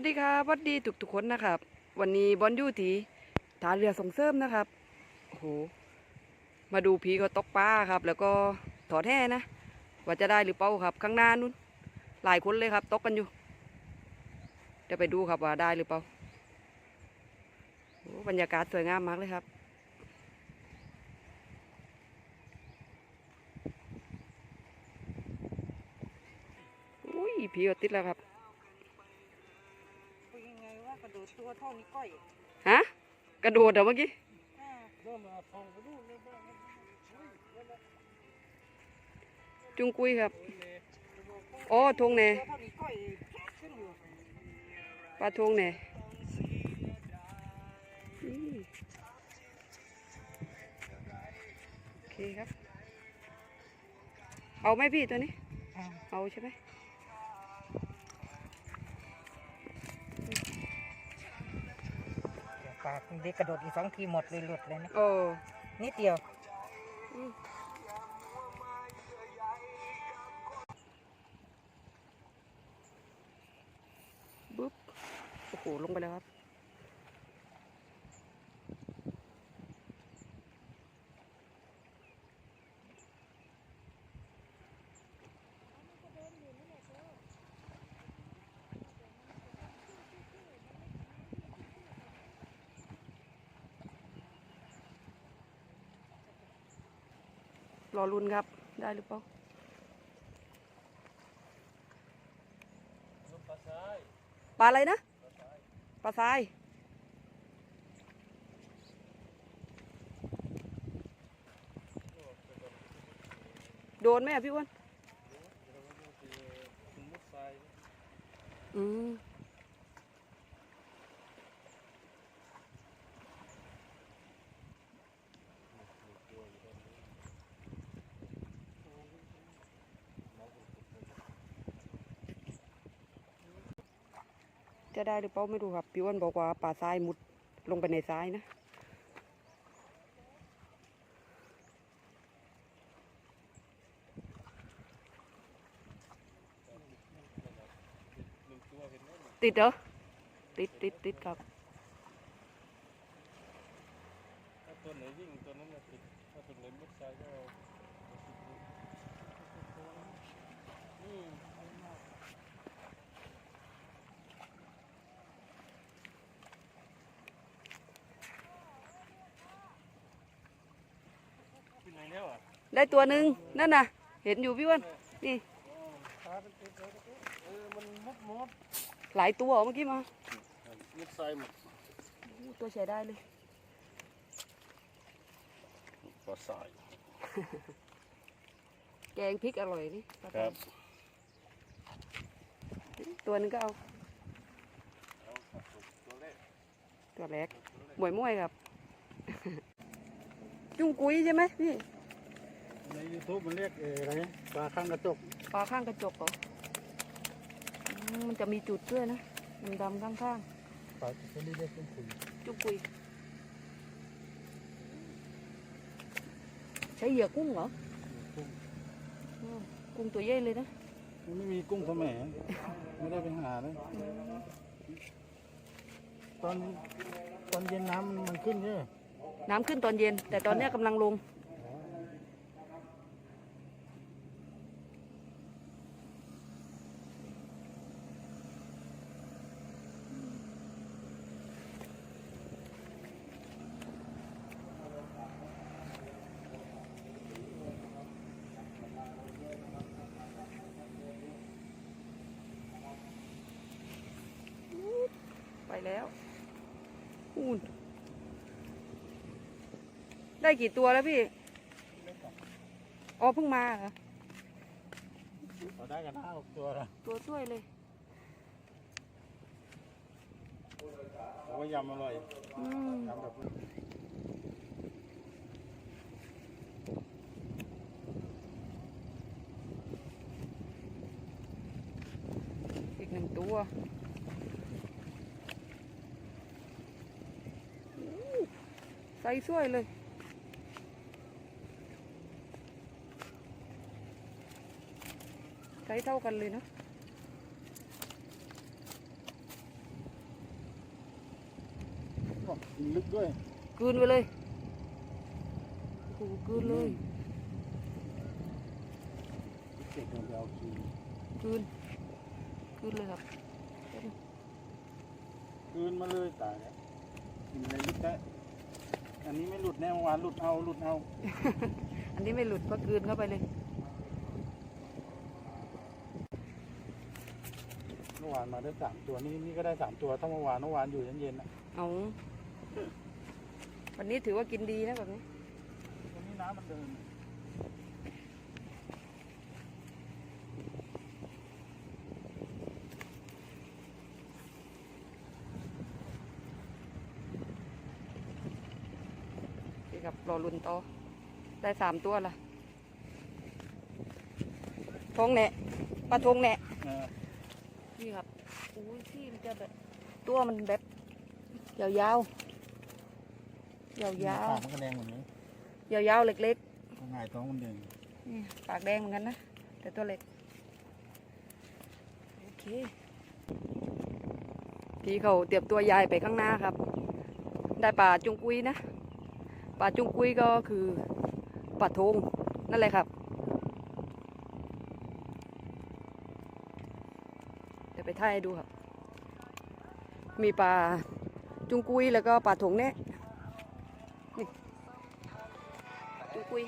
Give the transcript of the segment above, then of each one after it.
วัสดีครับสวัสดีทุกทุกๆคนนะครับ วันนี้บอลยู่ที่ท่าเรือส่งเสริมนะครับโอ้โหมาดูผีก็ตกปลาครับ แล้วก็ถอดแห่นะว่าจะได้หรือเปล่าครับ ข้างหน้านู้นหลายคนเลยครับ ตกกันอยู่เดี๋ยวไปดูครับว่าได้หรือเปล่าโอ้บรรยากาศสวยงามมากเลยครับอุ้ยผีก็ติดแล้วครับ ตัวเท่านี้ก้อยฮะกระโดดเหรอเมื่อกี้อ่าจุงกุยครับอ๋อทงเนตัวเท่านี้ก้อยขึ้นอยู่ปลาทงเนอืมโอเคครับ เอาไหมพี่ตัวนี้อ่าเอาใช่ไหม ดี๋ยวปลาเด็กกระโดดอีกสองทีหมดเลยหลุดเลยนะโอ้นิดเดียวอืมบุ๊บโอ้โหลงไปแล้วครับ รอรุนครับ ได้หรือเปล่าปลาอะไรนะ ปลาทราย โดนไหมอะพี่อ้วนอืม จะได้หรือเปล่าไม่รู้ครับพี่อ้วนบอกว่าปลาทรายมุดลงไปในทรายนะติดเหรอติดติดติดครับตัวไหนวิ่งตัวนั้นติดถ้าตัวไหนมุดซ้ายก็เอาอืมที่ไหนแล้วอะ ได้ตัวหนึ่งนั่นน่ะ เห็นอยู่พี่อ้วนนี่ขาเป็นติดเลยเออมันมุดมุดหลายตัวเหรอเมื่อกี้มามุดซ้ายหมดอู้ตัวใช้ได้เลย ปลาสายแกงพริกอร่อยนี่ปลาครับทองตัวหนึงก็เอาตัวแรกตัวแรกหมวยมวยครับ จุ้งกุ้ยใช่ไหมพี่ ในยูทูบมันเรียกเอออะไรปลาข้างกระจกปลาข้างกระจกเหรออืมมันจะมีจุดด้วยนะดำๆข้างปลาชนิดเรียกเป็นขุยๆ จุ้งกุ้ยใช้เหยื่อกุ้งเหรอกุ้งอืมกุ้งตัวใหญ่เลยนะมันไม่มีกุ้งสมัยไม่ได้ไปหาเลยอืมตอนตอนเย็นน้ำมันขึ้นเนี่ยน้ำขึ้นตอนเย็น แต่ตอนเนี้ยกำลังลง ไป แล้วอูนได้กี่ตัวแล้วพี่อ๋อเพิ่งมาเหรอเราได้กันห้าหกตัวละตัวช่วยเลยเอาไว้ยำอร่อยอืมยำแบบอีกหนึ่งตัวอู้ใส่ ช่วยเลยใส่เท่ากันเลยเนอะบอกลึกด้วยกลืนไปเลยโอ้โหกลืนเลยเก็บเงินไปเอาคืนกลืนกลืนเลยครับคืนมาเลยตายแล้วกินอะไรลึกได้ อันนี้ไม่หลุดแน่เมื่อวานหลุดเอาหลุดเอา อันนี้ไม่หลุดเพราะกลืนเข้าไปเลยเมื่อวานมาได้สามตัวนี่นี่ก็ได้สามตัวถ้าเมื่อวานเมื่อวานอยู่เย็นๆนะเอาวันนี้ถือว่ากินดีนะแบบนี้วันนี้น้ำมันเดิน นี่ครับรอลุนต่อได้สามตัวละทงแหนะปลาทงแหนะเออนี่ครับอุ้ยที่มันจะแบบตัวมันแบบยาวๆยาวปากมันก็แดงเหมือนนี้ๆยาวๆเล็กข้างในท้องมันแดงๆนี่ปากแดงเหมือนกันนะ แต่ตัวเล็ก โอเค พี่เขาเตรียมตัวยายไปข้างหน้าครับ ได้ปลาจุงกุยนะ ปลาจุงกุ้ยก็คือปลาทงนั่นแหละครับเดี๋ยวไปถ่ายดูครับ มีปลาจุงกุ้ยแล้วก็ปลาถงแนะนี่จุงกุ้ย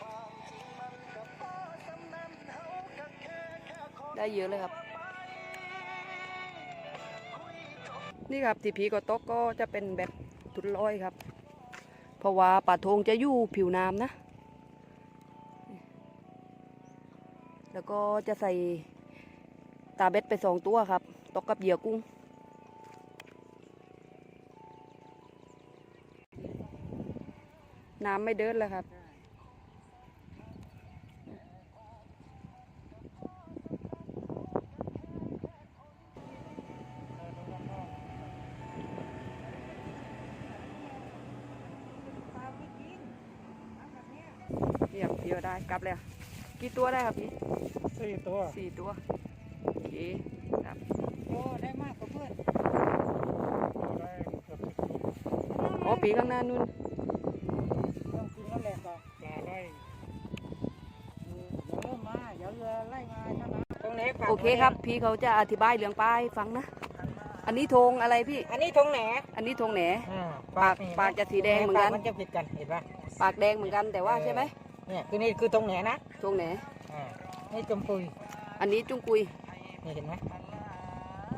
ได้เยอะเลยครับ นี่ครับที่ผีก็ตกก็จะเป็นแบบทุนลอยครับ เพราะว่าปลาทงจะอยู่ผิวน้ำนะ แล้วก็จะใส่ตาเบ็ดไปสองตัวครับ ตกกับเหยื่อกุ้ง น้ำไม่เดินแล้วครับ นี่ครับพี่ก็ได้กลับแล้ว กี่ตัวได้ครับพี่สี่ตัวสี่ตัวโอเคครับโอ้ได้มากกว่าเพื่อนได้เกือบสิบตัวอ๋อปีข้างหน้านู่นเริ่มกินแล้วแหละก็ปลาไล่เริ่มมาเดี๋ยวเรือไล่มาเท่านั้นตรงไหนปากโอเคครับ พี่เขาจะอธิบายเรื่องป้ายฟังนะอันนี้ธงอะไรพี่ อันนี้ตรงไหนอันนี้ธงแหนอ่าปากปากจะสีแดงเหมือนกันปามันจะผิดกันเห็นปะปากแดงเหมือนกันแต่ว่าใช่ไหม เนี่ยคือนี่คือตรงไหนนะธงแหน อ่านี่จมปุยอันนี้จุงกุย นี่เห็นไหม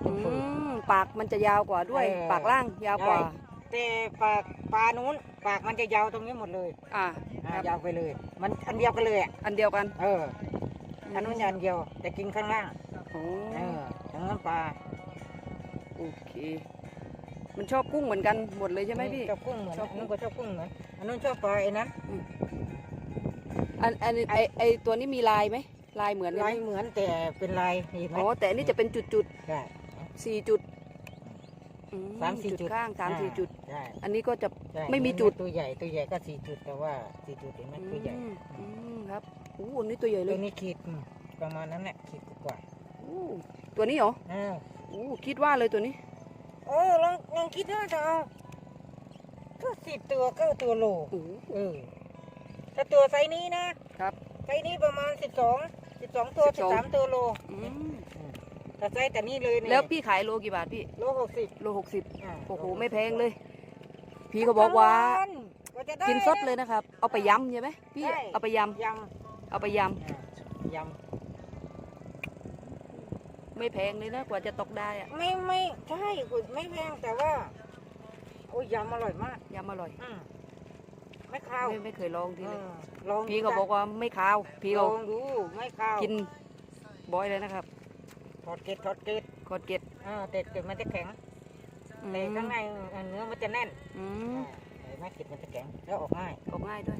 อืมปากมันจะยาวกว่าด้วย เออ ปากล่างยาวกว่าแต่ปากปลานู้นปากมันจะยาวตรงนี้หมดเลยอ่าอ่าครับยาวไปเลย มันอันเดียวกันเลยอะอันเดียวกันเอออันนู้นอันเดียว แต่กินข้างล่างโอ้เออทั้งน้ำปลาโอเค มันชอบกุ้งเหมือนกันหมดเลยใช่ไหมพี่ ชอบกุ้งเหมือนชอบกุ้อันงนู้นก็ชอบกุ้งเหมือนอันนู้นชอบปลาไอ้นั้น อันอันไอไอตัวนี้มีลายไหมลายเหมือนกันลาไหยมเหมือนแต่เป็นลายเห็นไหมอ๋อแต่อันนี้จะเป็นจุดจุดใช่ๆสี่จุดอืสามสี่จุดข้างสามสี่อ่จุด ใช่อันนี้ก็จะ ใช่ไม่มีจุด ตัวใหญ่ตัวใหญ่ก็สี่จุดแต่ว่าสี่จุดเห็นไหมตัวใหญ่อืมอืมครับอู้อันนี้ตัวใหญ่เลตัวยนี้ขีดอืมประมาณนั้นแหละขีดกว่าอู้ตัวนี้เหรอๆอ่าอู้คิดว่าเลยตัวนี้ โอ้ลองลองคิดว่าจะเอาก็สิบตัวเก้าตัวโลโอ้เออ ถ้าตัวไซส์นี้นะครับไซส์นี้ประมาณสิบสองสิบสองตัวสิบสามตัวโลอืมแต่ไซส์แต่นี่เลยเนี่ยแล้วพี่ขายโลกี่บาทพี่โลหกสิบโลหกสิบอ่าโอ้โหไม่แพงเลย พี่ก็บอกว่ากว่าจะได้กินสดเลยนะครับ เอาไปยำใช่ไหมพี่ใช่เอาไปยยำเอาไปยำอ่ายำไม่แพงเลยนะกว่าจะตกได้อะำไม่ไม่ใช่คุณไม่แพงแต่ว่า โอ้ยยำอร่อยมากยำอร่อย อืม ไม่ข้าวไม่ไม่เคยลองทีเลยเออลองพี่ก็บอกว่าไม่คาวพี่ลก็องดูไม่ข้าวกินบ่อยเลยนะครับทอดเกล็ดทอดเกล็ดคอดเก็ตอ่าแต่เกล็ดมันจะแข็งอืมแต่ข้างในเนื้อมันจะแน่นอืมเห็นไหมเกล็ดมันจะแข็งแล้วออกง่ายออกง่ายด้วย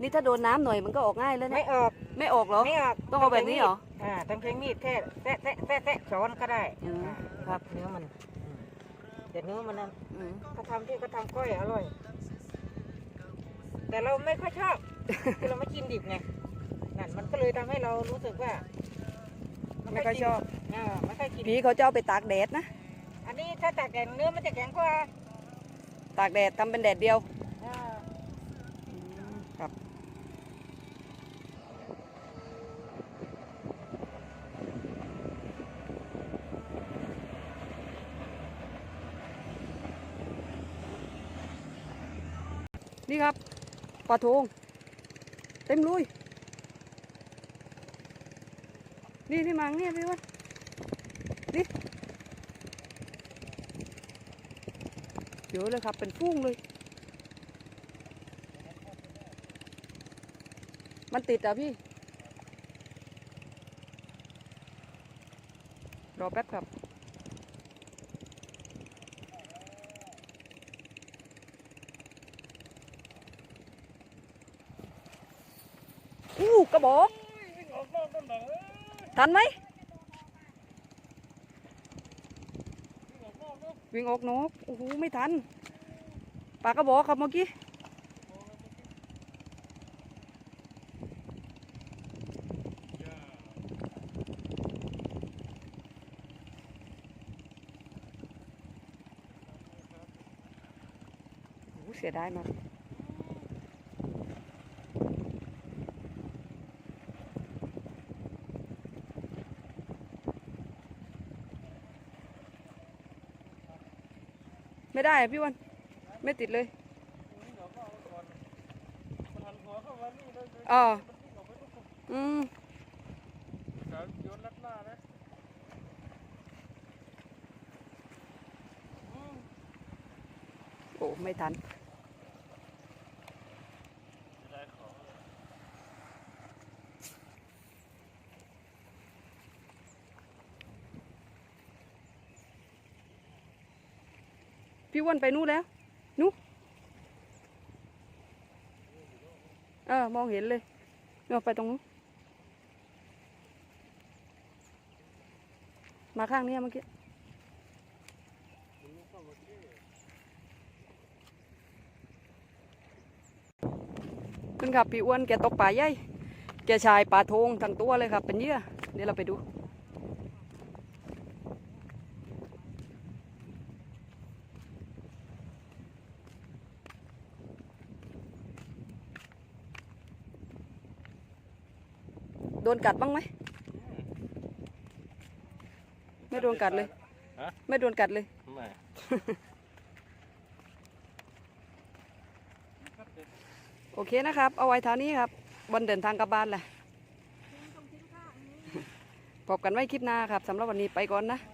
นี่ถ้าโดนน้ำหน่อยมันก็ออกง่ายแล้วไม่เนี่ยออกไม่ออกเหรอ ไม่ออกต้องเอาแบบนี้เหรอ อ่าต้องใช้มีดแค่แตะแตะแตะแตะช้อนก็ได้อืม อ่าครับเนื้อมันอืมแต่เนื้อมันนั้นอืมเขาทำที่เขาทำก้อยอร่อย แต่เราไม่ค่อยชอบคือเราไม่กินดิบไงนั่นมันก็เลยทำให้เรารู้สึกว่าไม่ค่อยชอบอ่าไม่ค่อยกินพี่เขาจะเอาไปตากแดดนะ อันนี้ถ้าตากแดดเนื้อมันจะแข็งกว่าตากแดดทำเป็นแดดเดียวอ่าอืมครับ นี่ครับ ปลาทงเต็มลุย นี่นี่มังเนี่ยพี่วะนี่เยอะเลยครับเป็นฟุ้งเลย มันติดอะพี่ รอแป๊บครับ อู้ กระบอกทันไหมวิ่งออกนกโอ้โหไม่ทันปากระบอกครับเมื่อกี้โอ้โหเสียดายมาก ไม่ได้พี่วันไม่ติดเลยอ๋ออืมโยนลัดหน้านะอืมโอ้ไม่ทัน จะได้ของเลย พี่อ้วนไปนู่นแล้วนู่เออมองเห็นเลยเราไปตรงนู้นมาข้างนี้เมื่อกี้เข้ามาที่ขึ้นครับพี่อ้วนแกตกปลาใหญ่แกชายปลาทงทั้งตัวเลยครับ เป็นเยื่อเดี๋ยวเราไปดู โดนกัดบ้างไหม ไม่โดนกัดเลย ฮะ ไม่โดนกัดเลย ไม่ โอเคนะครับ เอาไว้เท่านี้ครับบนเดินทางกลับบ้านแหละพบกันไว้คลิปหน้าครับสำหรับวันนี้ไปก่อนนะอ